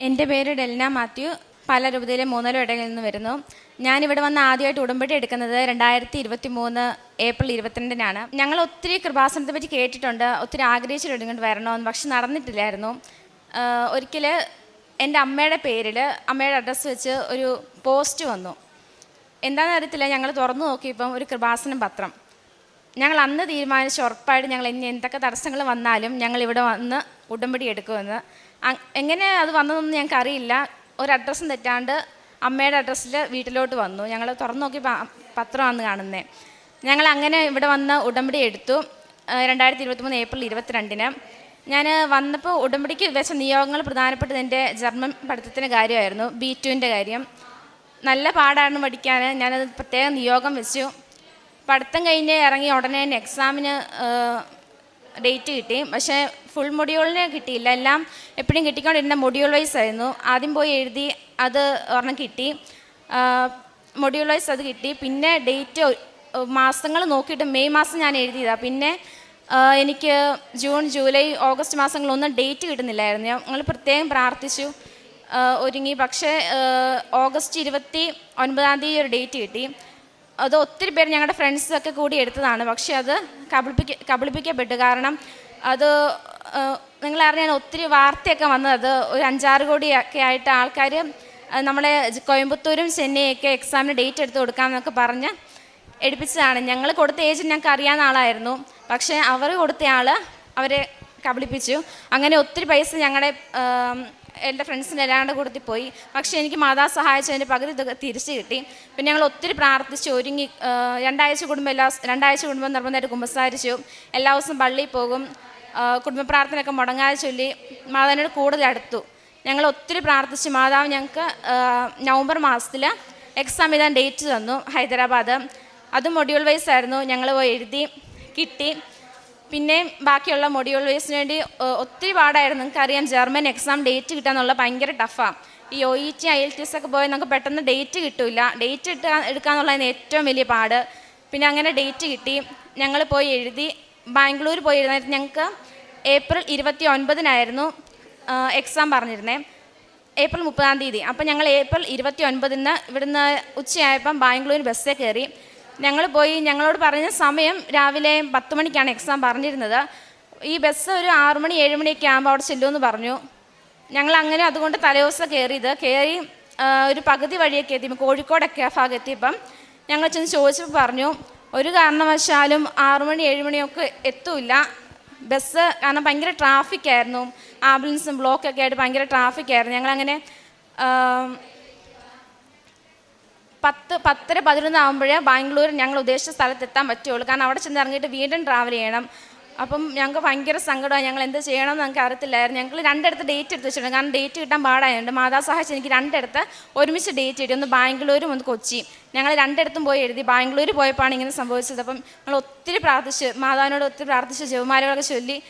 എന്റെ പേര് ഡെൽന മാത്യു. പല രൂപതയിലെ മൂന്നര ഇടയിൽ നിന്ന് വരുന്നു. ഞാനിവിടെ വന്ന് ആദ്യമായിട്ട് ഉടമ്പടി എടുക്കുന്നത് രണ്ടായിരത്തി ഇരുപത്തി മൂന്ന് ഏപ്രിൽ ഇരുപത്തിരണ്ടിനാണ്. ഞങ്ങൾ ഒത്തിരി കൃപാസനത്തെ പറ്റി കേട്ടിട്ടുണ്ട്. ഒത്തിരി ആഗ്രഹിച്ചിട്ടുണ്ട് ഇങ്ങോട്ട് വരണമെന്ന്. പക്ഷെ നടന്നിട്ടില്ലായിരുന്നു. ഒരിക്കൽ എന്റെ അമ്മയുടെ പേരിൽ അമ്മയുടെ അഡ്രസ്സ് വെച്ച് ഒരു പോസ്റ്റ് വന്നു. എന്താണെന്ന് അറിയത്തില്ല. ഞങ്ങൾ തുറന്നു നോക്കിയപ്പം ഒരു കൃപാസനം പത്രം. ഞങ്ങൾ അന്ന് തീരുമാനിച്ച് ഉറപ്പായിട്ട് ഞങ്ങൾ ഇനി എന്തൊക്കെ തടസ്സങ്ങൾ വന്നാലും ഞങ്ങൾ ഇവിടെ വന്ന് ഉടമ്പടി എടുക്കുമെന്ന്. എങ്ങനെ അത് വന്നതെന്ന് ഞങ്ങൾക്ക് അറിയില്ല ഒരു അഡ്രസ്സും തെറ്റാണ്ട് അമ്മയുടെ അഡ്രസ്സിൽ വീട്ടിലോട്ട് വന്നു. ഞങ്ങൾ തുറന്നു നോക്കി പത്രമാണ് കാണുന്നത് ഞങ്ങൾ അങ്ങനെ ഇവിടെ വന്ന് ഉടമ്പടി എടുത്തു. രണ്ടായിരത്തി ഇരുപത്തി മൂന്ന് ഏപ്രിൽ ഇരുപത്തിരണ്ടിന്. ഞാൻ വന്നപ്പോൾ ഉടമ്പടിക്ക് വെച്ച നിയോഗങ്ങൾ പ്രധാനപ്പെട്ടത് എന്റെ ജർമ്മൻ പഠിത്തത്തിന്റെ കാര്യമായിരുന്നു ബി ടുവിന്റെ കാര്യം. നല്ല പാടാണ് പഠിക്കാൻ ഞാനത് പ്രത്യേകം നിയോഗം വെച്ചു. പഠിത്തം കഴിഞ്ഞ് ഇറങ്ങി ഉടനെ തന്നെ എക്സാമിന് ഡേറ്റ് കിട്ടി. പക്ഷേ ഫുൾ മൊഡ്യൂളിന് കിട്ടിയില്ല. എല്ലാം എപ്പോഴും കിട്ടിക്കൊണ്ടിരുന്ന മൊഡ്യൂൾ വൈസ് ആയിരുന്നു. ആദ്യം പോയി എഴുതി അത് ഒരെണ്ണം കിട്ടി. മൊഡ്യൂൾ വൈസ് അത് കിട്ടി. പിന്നെ ഡേറ്റ് മാസങ്ങൾ നോക്കിയിട്ട് മെയ് മാസം ഞാൻ എഴുതിയതാണ് പിന്നെ എനിക്ക് ജൂൺ ജൂലൈ ഓഗസ്റ്റ് മാസങ്ങളൊന്നും ഡേറ്റ് കിട്ടുന്നില്ലായിരുന്നു. ഞങ്ങൾ പ്രത്യേകം പ്രാർത്ഥിച്ചു. ഒരുങ്ങി. പക്ഷേ ഓഗസ്റ്റ് ഇരുപത്തി ഒൻപതാം തീയതി ഒരു ഡേറ്റ് കിട്ടി. അത് ഒത്തിരി പേര് ഞങ്ങളുടെ ഫ്രണ്ട്സൊക്കെ കൂടി എടുത്തതാണ്. പക്ഷേ അത് കബളിപ്പിക്ക കബളിപ്പിക്കപ്പെട്ടു. കാരണം അത് നിങ്ങളറിഞ്ഞാൽ ഒത്തിരി വാർത്തയൊക്കെ വന്നത്. അത് ഒരു അഞ്ചാറ് കോടി ഒക്കെ ആയിട്ട് ആൾക്കാർ നമ്മളെ കോയമ്പത്തൂരും ചെന്നൈയൊക്കെ എക്സാമിന് ഡേറ്റ് എടുത്ത് കൊടുക്കാമെന്നൊക്കെ പറഞ്ഞ് എടുപ്പിച്ചതാണ്. ഞങ്ങൾ കൊടുത്ത ഏജ് ഞങ്ങൾക്ക് അറിയാവുന്ന ആളായിരുന്നു. പക്ഷേ അവർ കൊടുത്ത ആൾ അവരെ കബളിപ്പിച്ചു. അങ്ങനെ ഒത്തിരി പൈസ ഞങ്ങളുടെ എന്റെ ഫ്രണ്ട്സിന് എല്ലാണ്ട് കൊടുത്തി പോയി. പക്ഷേ എനിക്ക് മാതാ സഹായിച്ചതിന്റെ പകുതി തിരിച്ചു കിട്ടി. പിന്നെ ഞങ്ങൾ ഒത്തിരി പ്രാർത്ഥിച്ചു ഒരുങ്ങി രണ്ടാഴ്ച കുടുംബം എല്ലാ രണ്ടാഴ്ച കുടുംബം നിർബന്ധമായിട്ട് കുമ്പസാരിച്ചു. എല്ലാ ദിവസവും പള്ളിയിൽ പോകും. കുടുംബ പ്രാർത്ഥനയൊക്കെ മുടങ്ങാതെ ചൊല്ലി മാതാവിനോട് കൂടുതൽ അടുത്തു. ഞങ്ങൾ ഒത്തിരി പ്രാർത്ഥിച്ചു മാതാവ് ഞങ്ങൾക്ക് നവംബർ മാസത്തിൽ എക്സാം എഴുതാൻ ഡേറ്റ് തന്നു ഹൈദരാബാദ്. അതും മൊഡ്യൂൾ വൈസ് ആയിരുന്നു. ഞങ്ങൾ പോയി എഴുതി കിട്ടി. പിന്നെ ബാക്കിയുള്ള മൊഡ്യൂൾ വൈസിന് വേണ്ടി ഒത്തിരി പാടായിരുന്നു. നിങ്ങൾക്ക് അറിയാം ജർമ്മൻ എക്സാം ഡേറ്റ് കിട്ടാന്നുള്ള ഭയങ്കര ടഫാണ് ഈ O E T I L T S ഒക്കെ പോയാൽ നമുക്ക് പെട്ടെന്ന് ഡേറ്റ് കിട്ടില്ല ഡേറ്റ് ഇട്ട് എടുക്കാന്നുള്ളതാണ് ഏറ്റവും വലിയ പാട്. പിന്നെ അങ്ങനെ ഡേറ്റ് കിട്ടി. ഞങ്ങൾ പോയി എഴുതി. ബാംഗ്ലൂർ പോയി എഴുതാൻ ഞങ്ങൾക്ക് ഏപ്രിൽ ഇരുപത്തി ഒൻപതിനായിരുന്നു എക്സാം പറഞ്ഞിരുന്നത് ഏപ്രിൽ മുപ്പതാം തീയതി. അപ്പം ഞങ്ങൾ ഏപ്രിൽ ഇരുപത്തി ഒൻപതിന് ഇവിടുന്ന് ഉച്ചയായപ്പം ബാംഗ്ലൂർ ബസ്സേ കയറി. ഞങ്ങൾ പോയി ഞങ്ങളോട് പറഞ്ഞ സമയം രാവിലെ പത്ത് മണിക്കാണ് എക്സാം പറഞ്ഞിരുന്നത്. ഈ ബസ് ഒരു ആറു മണി ഏഴ് മണിയൊക്കെ ആകുമ്പോൾ അവിടെ ചെല്ലുമെന്ന് പറഞ്ഞു. ഞങ്ങൾ അങ്ങനെ അതുകൊണ്ട് തലേദിവസം കയറിയത് കയറി ഒരു പകുതി വഴിയൊക്കെ എത്തിയപ്പോൾ കോഴിക്കോടൊക്കെ ആ ഭാഗം എത്തിയപ്പം ഞങ്ങൾ ചെന്ന് ചോദിച്ചപ്പോൾ പറഞ്ഞു ഒരു കാരണവശാലും ആറു മണി ഏഴ് മണിയൊക്കെ എത്തൂല ബസ് കാരണം ഭയങ്കര ട്രാഫിക്കായിരുന്നു ആംബുലൻസും ബ്ലോക്കൊക്കെ ആയിട്ട് ഭയങ്കര ട്രാഫിക്കായിരുന്നു ഞങ്ങളങ്ങനെ പത്ത് പത്തര പതിനൊന്ന് ആകുമ്പോഴേ ബാംഗ്ലൂർ ഞങ്ങൾ ഉദ്ദേശിച്ച സ്ഥലത്ത് എത്താൻ പറ്റുള്ളൂ. കാരണം അവിടെ ചെന്ന് ഇറങ്ങിയിട്ട് വീണ്ടും ട്രാവൽ ചെയ്യണം. അപ്പം ഞങ്ങൾക്ക് ഭയങ്കര സങ്കടമാണ്. ഞങ്ങൾ എന്ത് ചെയ്യണമെന്ന് ഞങ്ങൾക്ക് അറിയത്തില്ലായിരുന്നു. ഞങ്ങൾ രണ്ടിടത്ത് ഡേറ്റ് എടുത്ത് വെച്ചിട്ടുണ്ട്. കാരണം ഡേറ്റ് കിട്ടാൻ പാടായതുകൊണ്ട് മാതാ സഹായിച്ച് എനിക്ക് രണ്ടിടത്ത് ഒരുമിച്ച് ഡേറ്റ് കിട്ടി. ഒന്ന് ബാംഗ്ലൂരും ഒന്ന് കൊച്ചി. ഞങ്ങൾ രണ്ടിടത്തും പോയി എഴുതി. ബാംഗ്ലൂർ പോയപ്പോഴാണ് ഇങ്ങനെ സംഭവിച്ചത്. അപ്പം ഞങ്ങൾ ഒത്തിരി പ്രാർത്ഥിച്ച് മാതാവിനോട് ഒത്തിരി പ്രാർത്ഥിച്ച് ജവമാലകളൊക്കെ ചൊല്ലി.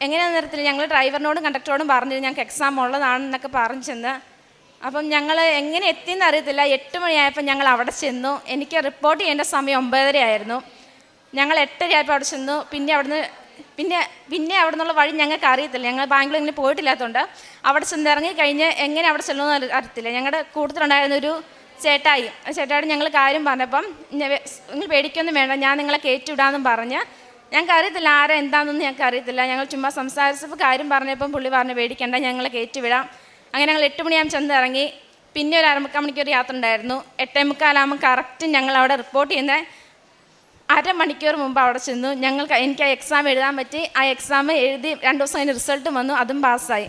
എങ്ങനെയാണെന്ന് അറിയത്തില്ല. ഞങ്ങൾ ഡ്രൈവറിനോടും കണ്ടക്ടറോടും പറഞ്ഞിരുന്നു. ഞങ്ങൾക്ക് എക്സാം ഉള്ളതാണെന്നൊക്കെ പറഞ്ഞു ചെന്ന് അപ്പം ഞങ്ങൾ എങ്ങനെ എത്തിയെന്ന് അറിയത്തില്ല. എട്ട് മണിയായപ്പോൾ ഞങ്ങൾ അവിടെ ചെന്നു. എനിക്ക് റിപ്പോർട്ട് ചെയ്യേണ്ട സമയം ഒമ്പതര ആയിരുന്നു. ഞങ്ങൾ എട്ടരയായപ്പോൾ അവിടെ ചെന്നു. പിന്നെ അവിടുന്ന് പിന്നെ പിന്നെ അവിടെ നിന്നുള്ള വഴി ഞങ്ങൾക്ക് അറിയത്തില്ല. ഞങ്ങൾ ബാംഗ്ലൂർ ഇങ്ങനെ പോയിട്ടില്ലാത്തതുകൊണ്ട് അവിടെ ചെന്ന് ഇറങ്ങി കഴിഞ്ഞ് എങ്ങനെ അവിടെ ചെല്ലുമെന്ന് അറി- അറിയത്തില്ല. ഞങ്ങളുടെ കൂട്ടത്തിലുണ്ടായിരുന്ന ഒരു ചേട്ടായി. ചേട്ടായോട് ഞങ്ങൾ കാര്യം പറഞ്ഞപ്പം നിങ്ങൾ പേടിക്കൊന്നും വേണ്ട. ഞാൻ നിങ്ങളെ കയറ്റിവിടാമെന്നും പറഞ്ഞ് ഞങ്ങൾക്ക് അറിയത്തില്ല ആരാ എന്താണെന്നൊന്നും ഞങ്ങൾക്ക് അറിയത്തില്ല. ഞങ്ങൾ ചുമ്മാ സംസാരിച്ചപ്പോൾ കാര്യം പറഞ്ഞപ്പം പുള്ളി പറഞ്ഞു പേടിക്കേണ്ട ഞങ്ങളെ കയറ്റിവിടാം. അങ്ങനെ ഞങ്ങൾ എട്ട് മണിയാകുമ്പോൾ ചെന്ന് ഇറങ്ങി പിന്നെ ഒരു അരമുക്കാൽ മണിക്കൂർ യാത്ര ഉണ്ടായിരുന്നു. എട്ടേ മുക്കാലാകുമ്പോൾ കറക്റ്റ് ഞങ്ങൾ അവിടെ റിപ്പോർട്ട് ചെയ്യുന്ന അരമണിക്കൂർ മുമ്പ് അവിടെ ചെന്നു. ഞങ്ങൾക്ക് എനിക്ക് ആ എക്സാം എഴുതാൻ പറ്റി. ആ എക്സാം എഴുതി രണ്ട് ദിവസം അതിന് റിസൾട്ട് വന്നു. അതും പാസ്സായി.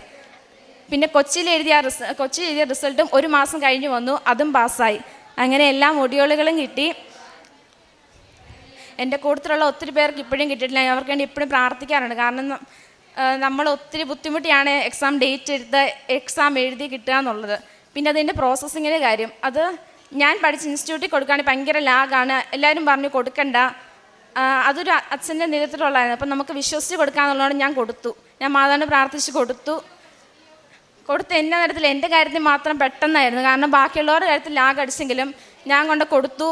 പിന്നെ കൊച്ചിയിൽ എഴുതിയ റിസ കൊച്ചിയിൽ എഴുതിയ റിസൾട്ടും ഒരു മാസം കഴിഞ്ഞ് വന്നു. അതും പാസ്സായി. അങ്ങനെ എല്ലാ മൊഡ്യൂളുകളും കിട്ടി. എന്റെ കൂട്ടത്തിലുള്ള ഒത്തിരി പേർക്ക് ഇപ്പോഴും കിട്ടിയിട്ടില്ല. അവർക്ക് വേണ്ടി ഇപ്പോഴും പ്രാർത്ഥിക്കാറുണ്ട്. കാരണം നമ്മൾ ഒത്തിരി ബുദ്ധിമുട്ടിയാണ് എക്സാം ഡേറ്റ് എടുത്ത് എക്സാം എഴുതി കിട്ടുക എന്നുള്ളത്. പിന്നെ അതിന്റെ പ്രോസസ്സിങ്ങിന്റെ കാര്യം. അത് ഞാൻ പഠിച്ച ഇൻസ്റ്റിറ്റ്യൂട്ടിൽ കൊടുക്കുകയാണെങ്കിൽ ഭയങ്കര ലാഗാണ് എല്ലാവരും പറഞ്ഞു കൊടുക്കണ്ട. അതൊരു അച്ഛന്റെ നേതൃത്വമുള്ളതായിരുന്നു അപ്പം നമുക്ക് വിശ്വസിച്ച് കൊടുക്കാന്നുള്ളതുകൊണ്ട് ഞാൻ കൊടുത്തു. ഞാൻ മാതാവിനെ പ്രാർത്ഥിച്ച് കൊടുത്തു. കൊടുത്ത എന്റെ നേരത്തിൽ എന്റെ കാര്യത്തിൽ മാത്രം പെട്ടെന്നായിരുന്നു. കാരണം ബാക്കിയുള്ളവരുടെ കാര്യത്തിൽ ലാഗ് അടിച്ചെങ്കിലും ഞാൻ കൊണ്ട് കൊടുത്തു.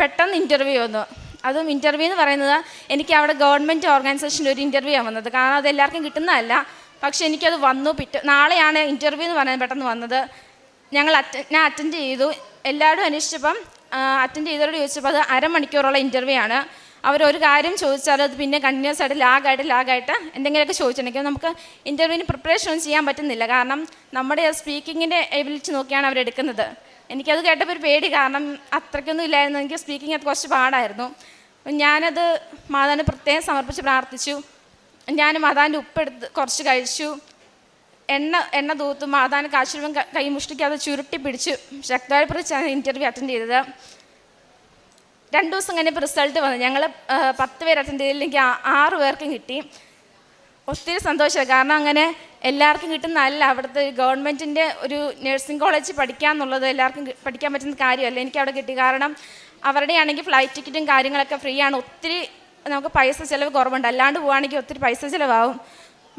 പെട്ടെന്ന് ഇന്റർവ്യൂ വന്നു. അതും ഇന്റർവ്യൂ എന്ന് പറയുന്നത് എനിക്ക് അവിടെ ഗവൺമെന്റ് ഓർഗനൈസേഷന്റെ ഒരു ഇന്റർവ്യൂ ആണ് വന്നത്. കാരണം അത് എല്ലാവർക്കും കിട്ടുന്നതല്ല. പക്ഷേ എനിക്കത് വന്നു പിറ്റേ നാളെയാണ് ഇന്റർവ്യൂ എന്ന് പറയാൻ പെട്ടെന്ന് വന്നത്. ഞങ്ങൾ അറ്റ ഞാൻ അറ്റൻഡ് ചെയ്തു. എല്ലാവരും അന്വേഷിച്ചപ്പം അറ്റൻഡ് ചെയ്തവരോട് ചോദിച്ചപ്പോൾ അത് അരമണിക്കൂറുള്ള ഇന്റർവ്യൂ ആണ്. അവരൊരു കാര്യം ചോദിച്ചാൽ അത് പിന്നെ കണ്ടിന്യൂസ് ആയിട്ട് ലാഗായിട്ട് ലാഗായിട്ട് എന്തെങ്കിലുമൊക്കെ ചോദിച്ചിട്ടുണ്ടെങ്കിൽ നമുക്ക് ഇന്റർവ്യൂവിന് പ്രിപ്പറേഷൻ ഒന്നും ചെയ്യാൻ പറ്റുന്നില്ല. കാരണം നമ്മുടെ സ്പീക്കിങ്ങിന്റെ എബിലിറ്റി നോക്കിയാണ് അവരെടുക്കുന്നത് എനിക്കത് കേട്ടപ്പോൾ ഒരു പേടി. കാരണം അത്രയ്ക്കൊന്നും ഇല്ലായിരുന്നു എനിക്ക് സ്പീക്കിംഗ് അത് കുറച്ച് പാടായിരുന്നു. ഞാനത് മാതാവിന് പ്രത്യേകം സമർപ്പിച്ച് പ്രാർത്ഥിച്ചു. ഞാൻ മാതാവിന്റെ ഉപ്പെടുത്ത് കുറച്ച് കഴിച്ചു. എണ്ണ എണ്ണ തൂത്ത് മാതാവിന് കാശുരൂപം കൈ മുഷ്ടിക്കാതെ ചുരുട്ടി പിടിച്ചു പ്രതിച്ചാണ് ഇന്റർവ്യൂ അറ്റൻഡ് ചെയ്തത്. രണ്ട് ദിവസം കഴിഞ്ഞപ്പോൾ റിസൾട്ട് വന്നു. ഞങ്ങൾ പത്ത് പേര് അറ്റൻഡ് എനിക്ക് ആറ് പേർക്കും കിട്ടി. ഒത്തിരി സന്തോഷമായി കാരണം അങ്ങനെ എല്ലാവർക്കും കിട്ടുന്നതല്ല അവിടുത്തെ ഗവൺമെന്റിന്റെ ഒരു നഴ്സിംഗ് കോളേജ് പഠിക്കുക എന്നുള്ളത് എല്ലാവർക്കും പഠിക്കാൻ പറ്റുന്ന കാര്യമല്ല. എനിക്ക് അവിടെ കിട്ടി. കാരണം അവരുടെ ആണെങ്കിൽ ഫ്ലൈറ്റ് ടിക്കറ്റും കാര്യങ്ങളൊക്കെ ഫ്രീ ആണ്. ഒത്തിരി നമുക്ക് പൈസ ചിലവ് കുറവുണ്ട്. അല്ലാണ്ട് പോവുകയാണെങ്കിൽ ഒത്തിരി പൈസ ചിലവാകും.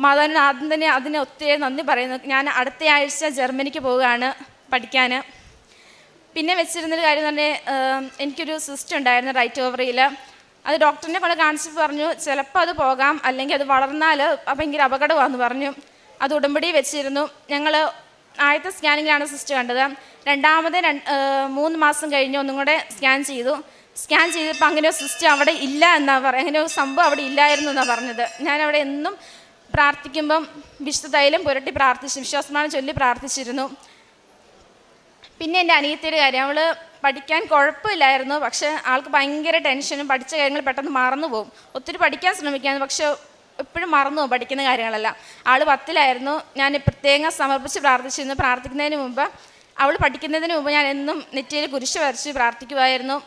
മാതാവിന് ആദ്യം തന്നെ അതിന് ഒത്തിരി നന്ദി പറയുന്നു ഞാൻ അടുത്ത ആഴ്ച ജർമ്മനിക്ക് പോവുകയാണ് പഠിക്കാൻ. പിന്നെ വെച്ചിരുന്നൊരു കാര്യം തന്നെ എനിക്കൊരു സിസ്റ്റം ഉണ്ടായിരുന്നു റൈറ്റ് ഓവറിയിൽ അത് ഡോക്ടറിനെ കൊണ്ട് കാണിച്ച് പറഞ്ഞു ചിലപ്പോൾ അത് പോകാം അല്ലെങ്കിൽ അത് വളർന്നാൽ ഭയങ്കര അപകടമാണെന്ന് പറഞ്ഞു. അത് ഉടമ്പടി വെച്ചിരുന്നു. ഞങ്ങൾ ആദ്യത്തെ സ്കാനിങ്ങിലാണ് സിസ്റ്റർ കണ്ടത്. രണ്ടാമത് മൂന്ന് മാസം കഴിഞ്ഞ് ഒന്നും കൂടെ സ്കാൻ ചെയ്തു. സ്കാൻ ചെയ്തപ്പോൾ അങ്ങനെ ഒരു സിസ്റ്റം അവിടെ ഇല്ല എന്നാണ് പറയുക അങ്ങനെ ഒരു സംഭവം അവിടെ ഇല്ലായിരുന്നു എന്നാണ് പറഞ്ഞത്. ഞാൻ അവിടെ എന്നും പ്രാർത്ഥിക്കുമ്പം വിശുദ്ധ തൈലം പുരട്ടി പ്രാർത്ഥിച്ചു വിശ്വാസമാണ് ചൊല്ലി പ്രാർത്ഥിച്ചിരുന്നു. പിന്നെ എന്റെ അനിയത്തിയുടെ കാര്യം. അവൾ പഠിക്കാൻ കുഴപ്പമില്ലായിരുന്നു. പക്ഷേ ആൾക്ക് ഭയങ്കര ടെൻഷനും പഠിച്ച കാര്യങ്ങൾ പെട്ടെന്ന് മറന്നു പോകും ഒത്തിരി പഠിക്കാൻ ശ്രമിക്കാന്ന് പക്ഷേ എപ്പോഴും മറന്നു പോകും പഠിക്കുന്ന കാര്യങ്ങളെല്ലാം. ആൾ പത്തിലായിരുന്നു. ഞാൻ പ്രത്യേകം സമർപ്പിച്ച് പ്രാർത്ഥിച്ചിരുന്നു. പ്രാർത്ഥിക്കുന്നതിന് മുമ്പ് അവൾ പഠിക്കുന്നതിന് മുമ്പ് ഞാൻ എന്നും നെറ്റിയിൽ കുരിശ് വരച്ച് പ്രാർത്ഥിക്കുമായിരുന്നു.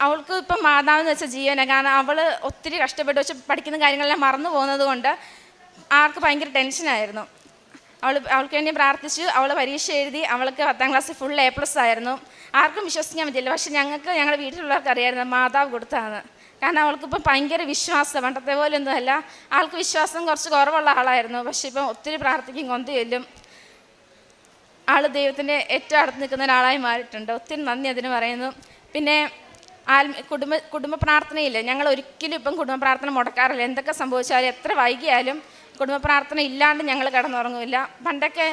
അവൾക്ക് ഇപ്പം മാതാവെന്ന് വെച്ചാൽ ജീവനെ. കാരണം അവൾ ഒത്തിരി കഷ്ടപ്പെട്ട് വെച്ച് പഠിക്കുന്ന കാര്യങ്ങളെല്ലാം മറന്നു പോകുന്നത് കൊണ്ട് ആർക്ക് ഭയങ്കര ടെൻഷനായിരുന്നു. അവൾ അവൾക്ക് വേണ്ടി പ്രാർത്ഥിച്ചു. അവൾ പരീക്ഷ എഴുതി അവൾക്ക് പത്താം ക്ലാസ്സിൽ ഫുൾ എ പ്ലസ് ആയിരുന്നു. ആർക്കും വിശ്വസിക്കാൻ പറ്റില്ല പക്ഷെ ഞങ്ങൾക്ക് ഞങ്ങളുടെ വീട്ടിലുള്ളവർക്ക് അറിയായിരുന്നു മാതാവ് കൊടുത്താണ് കാരണം അവൾക്കിപ്പോൾ ഭയങ്കര വിശ്വാസം പണ്ടത്തെ പോലെ ഒന്നുമല്ല. ആൾക്ക് വിശ്വാസം കുറച്ച് കുറവുള്ള ആളായിരുന്നു. പക്ഷെ ഇപ്പം ഒത്തിരി പ്രാർത്ഥിക്കും കൊന്ത് ചെല്ലും. ആൾ ദൈവത്തിന്റെ ഏറ്റവും അടുത്ത് നിൽക്കുന്ന ഒരാളായി മാറിയിട്ടുണ്ട്. ഒത്തിരി നന്ദി അതിന് പറയുന്നു. പിന്നെ ആത്മ കുടുംബ കുടുംബ പ്രാർത്ഥനയില്ല. ഞങ്ങൾ ഒരിക്കലും ഇപ്പം കുടുംബ പ്രാർത്ഥന മുടക്കാറില്ല. എന്തൊക്കെ സംഭവിച്ചാലും എത്ര വൈകിയാലും കുടുംബ പ്രാർത്ഥന ഇല്ലാണ്ട് ഞങ്ങൾ കിടന്നുറങ്ങില്ല പണ്ടൊക്കെ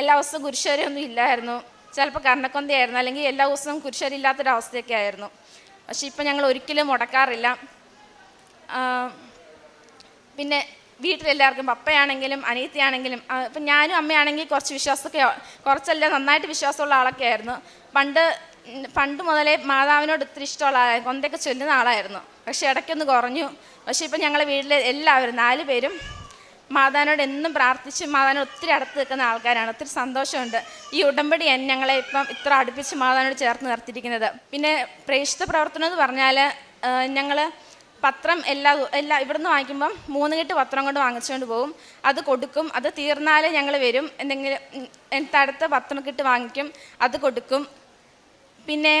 എല്ലാ ദിവസവും കുരിശുവരെയൊന്നും ഇല്ലായിരുന്നു. ചിലപ്പോൾ കർണക്കൊന്തയായിരുന്നു. അല്ലെങ്കിൽ എല്ലാ ദിവസവും കുരിശരില്ലാത്തൊരവസ്ഥയൊക്കെ ആയിരുന്നു. പക്ഷെ ഇപ്പം ഞങ്ങൾ ഒരിക്കലും മുടക്കാറില്ല. പിന്നെ വീട്ടിലെല്ലാവർക്കും പപ്പയാണെങ്കിലും അനിയത്തിയാണെങ്കിലും ഇപ്പം ഞാനും അമ്മയാണെങ്കിൽ കുറച്ച് വിശ്വാസമൊക്കെ കുറച്ചല്ല നന്നായിട്ട് വിശ്വാസമുള്ള ആളൊക്കെ ആയിരുന്നു. പണ്ട് പണ്ട് മുതലേ മാതാവിനോട് ഒത്തിരി ഇഷ്ടമുള്ള ആളായിരുന്നു കൊന്തൊക്കെ ചൊല്ലുന്ന ആളായിരുന്നു. പക്ഷേ ഇടയ്ക്കൊന്ന് കുറഞ്ഞു. പക്ഷേ ഇപ്പം ഞങ്ങളെ വീട്ടിലെ എല്ലാവരും നാല് പേരും മാതാവിനോട് എന്നും പ്രാർത്ഥിച്ച് മാതാവിനോട് ഒത്തിരി അടുത്ത് നിൽക്കുന്ന ആൾക്കാരാണ്. ഒത്തിരി സന്തോഷമുണ്ട്. ഈ ഉടമ്പടി ഞങ്ങളെ ഇപ്പം ഇത്ര അടുപ്പിച്ച് മാതാവിനോട് ചേർത്ത് നിർത്തിയിരിക്കുന്നത്. പിന്നെ പ്രേക്ഷിത പ്രവർത്തനം എന്ന് പറഞ്ഞാൽ ഞങ്ങൾ പത്രം എല്ലാ എല്ലാ ഇവിടുന്ന് വാങ്ങിക്കുമ്പം മൂന്ന് കെട്ട് പത്രം കൊണ്ട് വാങ്ങിച്ചുകൊണ്ട് പോകും. അത് കൊടുക്കും. അത് തീർന്നാലേ ഞങ്ങൾ വരും. എന്തെങ്കിലും അടുത്ത പത്രം കിട്ട് വാങ്ങിക്കും. അത് കൊടുക്കും. പിന്നെ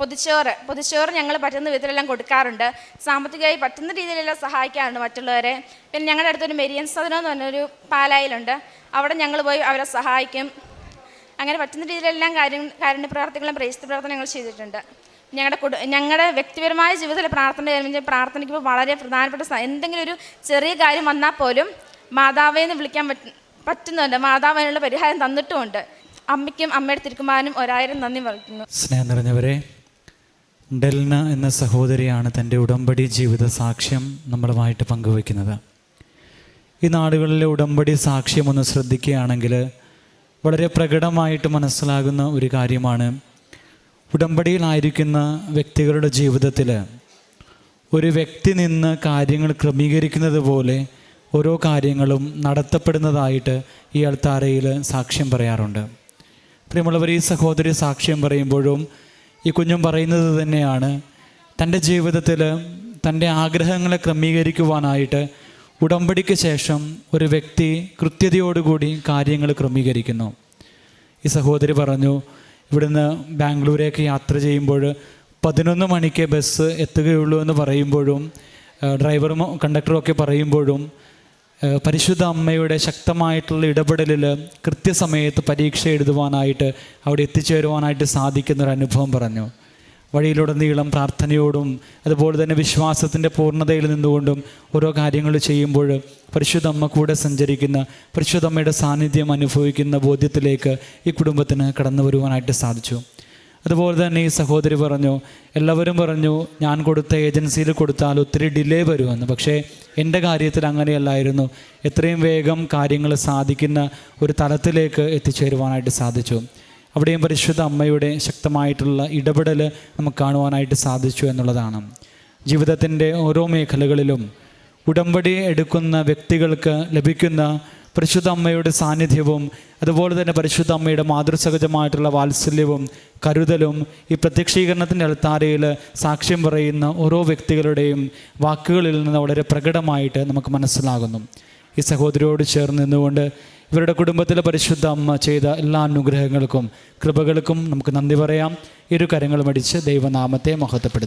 പൊതിച്ചോറ്. പൊതിച്ചോറ് ഞങ്ങൾ പറ്റുന്ന വിധത്തിലെല്ലാം കൊടുക്കാറുണ്ട്. സാമ്പത്തികമായി പറ്റുന്ന രീതിയിലെല്ലാം സഹായിക്കാറുണ്ട് മറ്റുള്ളവരെ. പിന്നെ ഞങ്ങളുടെ അടുത്തൊരു മെരിയൻ സദനം എന്ന് പറഞ്ഞൊരു പാലായിലുണ്ട്. അവിടെ ഞങ്ങൾ പോയി അവരെ സഹായിക്കും. അങ്ങനെ പറ്റുന്ന രീതിയിലെല്ലാം കാര്യം കാരുണ്യ പ്രേക്ഷിത പ്രവർത്തനം ഞങ്ങൾ ചെയ്തിട്ടുണ്ട്. ഞങ്ങളുടെ കുടു ഞങ്ങളുടെ വ്യക്തിപരമായ ജീവിതത്തിലെ പ്രാർത്ഥന കഴിഞ്ഞാൽ പ്രാർത്ഥനയ്ക്ക് വളരെ പ്രധാനപ്പെട്ട എന്തെങ്കിലും ഒരു ചെറിയ കാര്യം വന്നാൽ പോലും മാതാവേ വിളിക്കാൻ പറ്റ പറ്റുന്നുണ്ട്. മാതാവിനുള്ള പരിഹാരം തന്നിട്ടുമുണ്ട്. അമ്മയ്ക്കും അമ്മയുടെ തിരുക്കുമാനും ഒരായിരം നന്ദി പറയുന്നു. സ്നേഹം നിറഞ്ഞവരെ ഡെൽന എന്ന സഹോദരിയാണ് തന്റെ ഉടമ്പടി ജീവിത സാക്ഷ്യം നമ്മളുമായിട്ട് പങ്കുവയ്ക്കുന്നത്. ഈ നാടുകളിലെ ഉടമ്പടി സാക്ഷ്യം ഒന്ന് ശ്രദ്ധിക്കുകയാണെങ്കിൽ വളരെ പ്രകടമായിട്ട് മനസ്സിലാകുന്ന ഒരു കാര്യമാണ്. ഉടമ്പടിയിലായിരിക്കുന്ന വ്യക്തികളുടെ ജീവിതത്തിൽ ഒരു വ്യക്തി നിന്ന് കാര്യങ്ങൾ ക്രമീകരിക്കുന്നത് പോലെ ഓരോ കാര്യങ്ങളും നടത്തപ്പെടുന്നതായിട്ട് ഈ അൾത്താരയിൽ സാക്ഷ്യം പറയാറുണ്ട്. പ്രിയമുള്ളവർ ഈ സഹോദരി സാക്ഷ്യം പറയുമ്പോഴും ഈ കുഞ്ഞും പറയുന്നത് തന്നെയാണ്. തന്റെ ജീവിതത്തിൽ തന്റെ ആഗ്രഹങ്ങളെ ക്രമീകരിക്കുവാനായിട്ട് ഉടമ്പടിക്ക് ശേഷം ഒരു വ്യക്തി കൃത്യതയോടുകൂടി കാര്യങ്ങൾ ക്രമീകരിക്കുന്നു. ഈ സഹോദരി പറഞ്ഞു ഇവിടുന്ന് ബാംഗ്ലൂരേക്ക് യാത്ര ചെയ്യുമ്പോൾ പതിനൊന്ന് മണിക്ക് ബസ് എത്തുകയുള്ളൂ എന്ന് പറയുമ്പോഴും ഡ്രൈവറും കണ്ടക്ടറും ഒക്കെ പറയുമ്പോഴും പരിശുദ്ധ അമ്മയുടെ ശക്തമായിട്ടുള്ള ഇടപെടലിൽ കൃത്യസമയത്ത് പരീക്ഷ എഴുതുവാനായിട്ട് അവിടെ എത്തിച്ചേരുവാനായിട്ട് സാധിക്കുന്ന ഒരു അനുഭവം പറഞ്ഞു. വഴിയിലുടനീളം പ്രാർത്ഥനയോടും അതുപോലെ തന്നെ വിശ്വാസത്തിന്റെ പൂർണതയിൽ നിന്നുകൊണ്ടും ഓരോ കാര്യങ്ങൾ ചെയ്യുമ്പോൾ പരിശുദ്ധമ്മ കൂടെ സഞ്ചരിക്കുന്ന പരിശുദ്ധമ്മയുടെ സാന്നിധ്യം അനുഭവിക്കുന്ന ബോധ്യത്തിലേക്ക് ഈ കുടുംബത്തിന് കടന്നു വരുവാനായിട്ട് സാധിച്ചു. അതുപോലെ തന്നെ ഈ സഹോദരി പറഞ്ഞു എല്ലാവരും പറഞ്ഞു ഞാൻ കൊടുത്ത ഏജൻസിയിൽ കൊടുത്താൽ ഒത്തിരി ഡിലേ വരുമെന്ന്. പക്ഷേ എന്റെ കാര്യത്തിൽ അങ്ങനെയല്ലായിരുന്നു. എത്രയും വേഗം കാര്യങ്ങൾ സാധിക്കുന്ന ഒരു തലത്തിലേക്ക് എത്തിച്ചേരുവാനായിട്ട് സാധിച്ചു. അവിടെയും പരിശുദ്ധ അമ്മയുടെ ശക്തമായിട്ടുള്ള ഇടപെടൽ നമുക്ക് കാണുവാനായിട്ട് സാധിച്ചു എന്നുള്ളതാണ്. ജീവിതത്തിന്റെ ഓരോ മേഖലകളിലും ഉടമ്പടി എടുക്കുന്ന വ്യക്തികൾക്ക് ലഭിക്കുന്ന പരിശുദ്ധ അമ്മയുടെ സാന്നിധ്യവും അതുപോലെ തന്നെ പരിശുദ്ധ അമ്മയുടെ മാതൃസഹജമായിട്ടുള്ള വാത്സല്യവും കരുതലും ഈ പ്രത്യക്ഷീകരണത്തിന്റെ അൽത്താരയിൽ സാക്ഷ്യം പറയുന്ന ഓരോ വ്യക്തികളുടെയും വാക്കുകളിൽ നിന്ന് വളരെ പ്രകടമായിട്ട് നമുക്ക് മനസ്സിലാകുന്നു. ഈ സഹോദരിയോട് ചേർന്ന് നിന്നുകൊണ്ട് ഇവരുടെ കുടുംബത്തിലെ പരിശുദ്ധ അമ്മ ചെയ്ത എല്ലാ അനുഗ്രഹങ്ങൾക്കും കൃപകൾക്കും നമുക്ക് നന്ദി പറയാം. ഇരു കരങ്ങളും അടിച്ച് ദൈവനാമത്തെ മഹത്വപ്പെടുത്തും